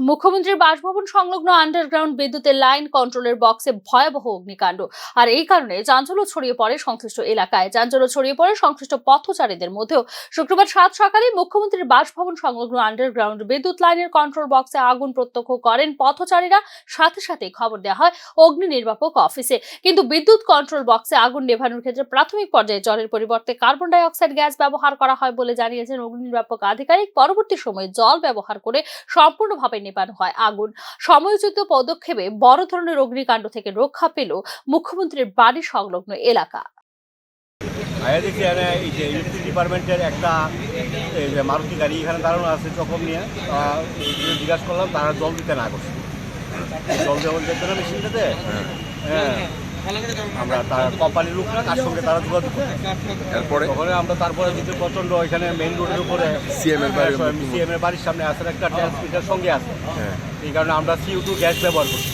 মুখ্যমন্ত্রীর বাসভবন সংলগ্ন আন্ডারগ্রাউন্ড বিদ্যুতের লাইন কন্ট্রোলের বক্সে ভয়াবহ অগ্নিকাণ্ড। আর এই কারণে চাঞ্চল্য ছড়িয়ে পড়ে সংশ্লিষ্ট এলাকায়। চাঞ্চল্য ছড়িয়ে পড়ে সংশ্লিষ্ট পথচারীদের মধ্যেও। শুক্রবার সাত সকালে মুখ্যমন্ত্রীর বাসভবন সংলগ্ন আন্ডারগ্রাউন্ড বিদ্যুৎ লাইনের কন্ট্রোল বক্সে আগুন প্রত্যক্ষ করেন পথচারীরা। সাথে সাথে খবর দেওয়া হয় অগ্নি নির্বাপক অফিসে কিন্তু বিদ্যুৎ কন্ট্রোল বক্সে আগুন নেভানোর ক্ষেত্রে প্রাথমিক পর্যায়ে জলের পরিবর্তে কার্বন ডাই অক্সাইড গ্যাস ব্যবহার করা হয় বলে জানিয়েছেন অগ্নি নির্বাপক আধিকারিক। পরবর্তী সময়ে জল ব্যবহার করে সম্পূর্ণভাবে নেভানো হয়। আগুন সময়োচিত পদক্ষেপে বড় ধরনের অগ্নিকাণ্ড থেকে রক্ষা পেল মুখ্যমন্ত্রীর বাড়ি সংলগ্ন এলাকা। আয়া দেখি এখানে এই যে ইলেকট্রিক ডিপার্টমেন্টের একটা এই যে মারুতি গাড়ি এখানে দাঁড়ানো আছে চকম নিয়ে জিজ্ঞাসা করলাম তারা জল দিতে না করছে। জল দেওয়ার যেত না মেশিনটাতে হ্যাঁ। আমরা তার কোম্পানির লোকরা তার সঙ্গে তারা যোগাযোগ করি এরপরে? ওখানে আমরা তারপরে কিন্তু প্রচণ্ড এখানে মেইন রোডের উপরে এর বাড়ির সিএম এর বাড়ির সামনে আছে একটা ট্রান্সমিটার সঙ্গে আছে। হ্যাঁ এই কারণে আমরা সিউ টু গ্যাস ব্যবহার করছি